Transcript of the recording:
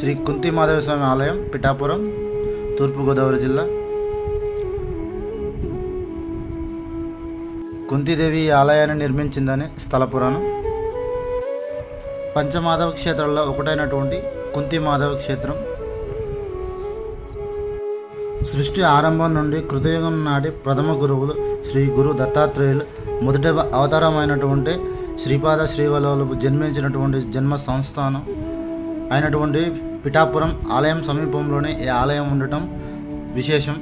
శ్రీ కుంతి మాధవ స్వామి ఆలయం పిఠాపురం తూర్పుగోదావరి జిల్లా. కుంతిదేవి ఈ ఆలయాన్ని నిర్మించిందని స్థల పురాణం. పంచమాధవ క్షేత్రాల్లో ఒకటైనటువంటి కుంతి మాధవ క్షేత్రం. సృష్టి ఆరంభం నుండి కృతయుగం నాటి ప్రథమ గురువులు శ్రీ గురు దత్తాత్రేయులు. మొదటి అవతారమైనటువంటి శ్రీపాద శ్రీవల్లభులు జన్మించినటువంటి జన్మ సంస్థానం. అయినటువంటి పిఠాపురం ఆలయం సమీపంలోనే ఈ ఆలయం ఉండటం విశేషం.